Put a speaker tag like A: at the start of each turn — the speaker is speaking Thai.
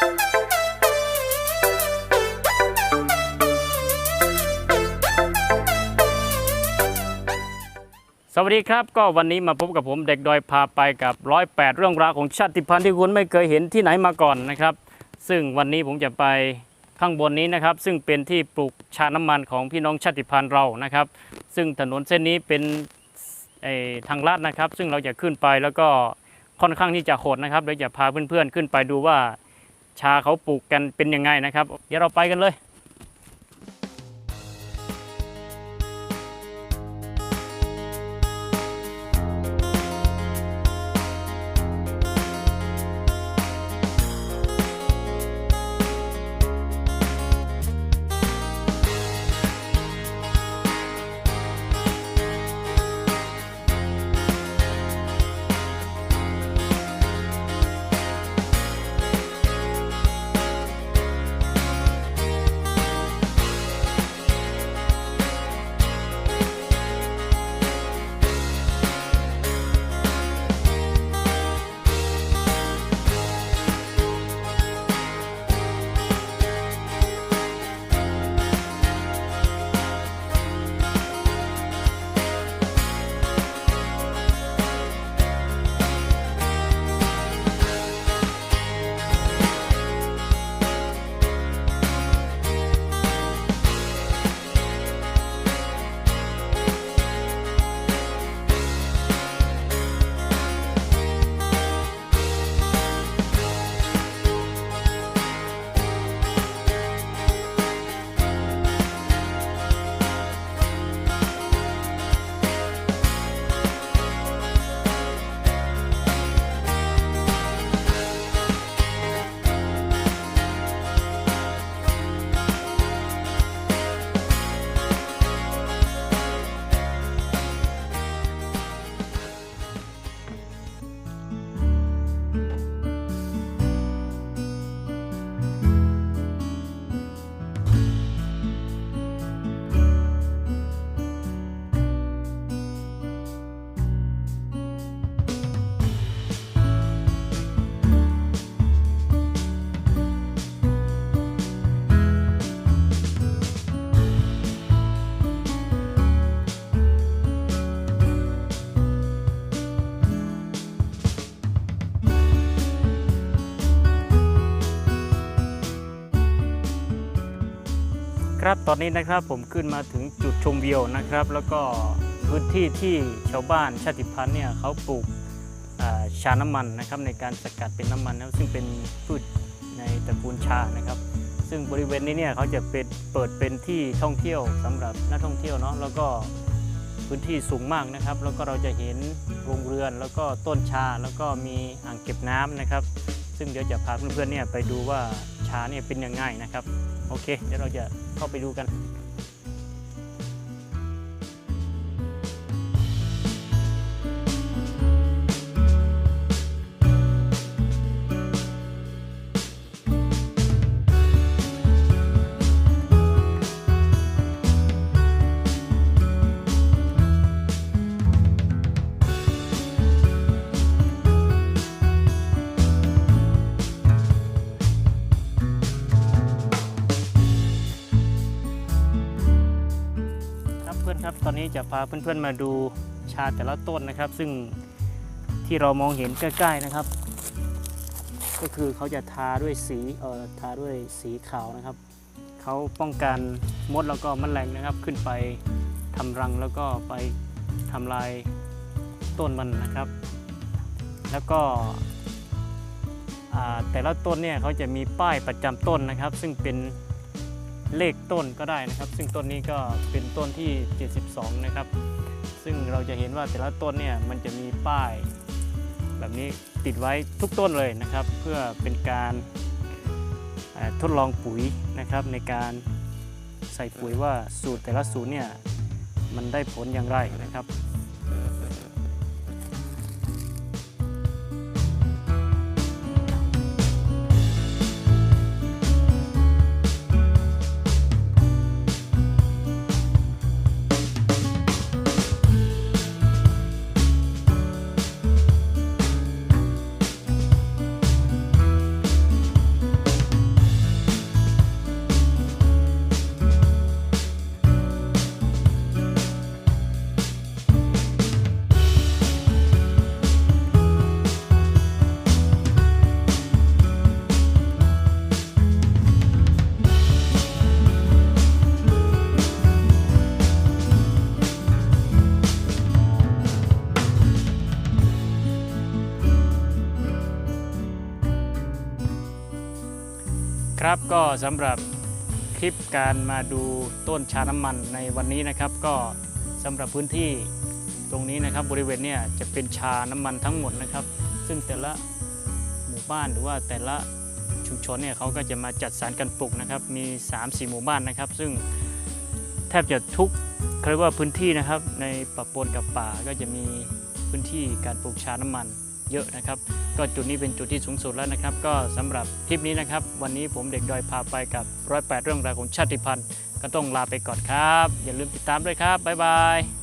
A: สวัสดีครับก็วันนี้มาพบกับผมเด็กดอยพาไปกับร้อยแปดเรื่องราวของชาติพันธุ์ที่คุณไม่เคยเห็นที่ไหนมาก่อนนะครับ ซึ่งวันนี้ผมจะไปข้างบนนี้นะครับ ซึ่งเป็นที่ปลูกชาน้ำมันของพี่น้องชาติพันธุ์เรานะครับ ซึ่งถนนเส้นนี้เป็นเอ่อทางลาดนะครับ ซึ่งเราจะขึ้นไปแล้วก็ค่อนข้างที่จะโหดนะครับเราจะพาเพื่อนๆขึ้นไปดูว่า ชาเขาปลูกกันเป็นยังไงนะครับ เดี๋ยวเราไปกันเลย ครับ ตอนนี้นะครับผมขึ้นมาถึงจุดชมวิวนะครับ แล้วก็พื้นที่ที่ชาวบ้านชาติพันธุ์เนี่ยเขาปลูกอ่าชาน้ำมันนะครับในการสกัดเป็นน้ำมันนะซึ่งเป็นพืชในตระกูลชานะครับ ซึ่งบริเวณนี้เนี่ยเขาจะเป็นเปิดเป็นที่ท่องเที่ยวสำหรับนักท่องเที่ยวเนาะแล้วก็พื้นที่สูงมากนะครับ แล้วก็เราจะเห็นโรงเรือนแล้วก็ต้นชาแล้วก็มีอ่างเก็บน้ำนะครับ ซึ่งเดี๋ยวจะพาเพื่อนๆเนี่ยไปดูว่าชาเนี่ยเป็นยังไงนะครับ โอเค เดี๋ยวเราจะเข้าไปดูกัน อนครับตอนนี้จะพาเพื่อนๆมาดูชาแต่ละต้นนะครับ ซึ่งที่เรามองเห็นใกล้ๆนะครับ ก็คือเขาจะทาด้วยสีเอ่อทาด้วยสีขาวนะครับเขาป้องกันมดแล้วก็แมลงนะครับ ขึ้นไปทำรังแล้วก็ไปทำลายต้นมันนะครับ แล้วก็แต่ละต้นเนี่ยเขาจะมีป้ายประจำต้นนะครับ ซึ่งเป็น เลขต้นก็ได้นะครับ ซึ่งต้นนี้ก็เป็นต้นที่ 72 นะครับ ซึ่งเราจะเห็นว่าแต่ละต้นเนี่ยมันจะมีป้าย แบบนี้ติดไว้ทุกต้นเลยนะครับ เพื่อเป็นการทดลองปุ๋ยนะครับในการใส่ปุ๋ยว่าสูตรแต่ละสูตรเนี่ยมันได้ผลอย่างไรนะครับ ครับก็สำหรับคลิปการมาดูต้นชาน้ำมันในวันนี้นะครับ ก็สำหรับพื้นที่ตรงนี้นะครับบริเวณเนี่ยจะเป็นชาน้ำมันทั้งหมดนะครับ ซึ่งแต่ละหมู่บ้านหรือว่าแต่ละชุมชนเนี่ยเขาก็จะมาจัดสรรกันปลูกนะครับ มี 3-4 หมู่บ้านนะครับ ซึ่งแทบจะทุกเขาเรียกว่าพื้นที่นะครับ ในปะปนกับป่าก็จะมีพื้นที่การปลูกชาน้ำมัน เยอะนะครับ ก็จุดนี้เป็นจุดที่สูงสุดแล้วนะครับ ก็สำหรับคลิปนี้นะครับ วันนี้ผมเด็กดอยพาไปกับร้อยแปดเรื่องราวของชาติพันธุ์ ก็ต้องลาไปก่อนครับ อย่าลืมติดตามด้วยครับบ๊ายบาย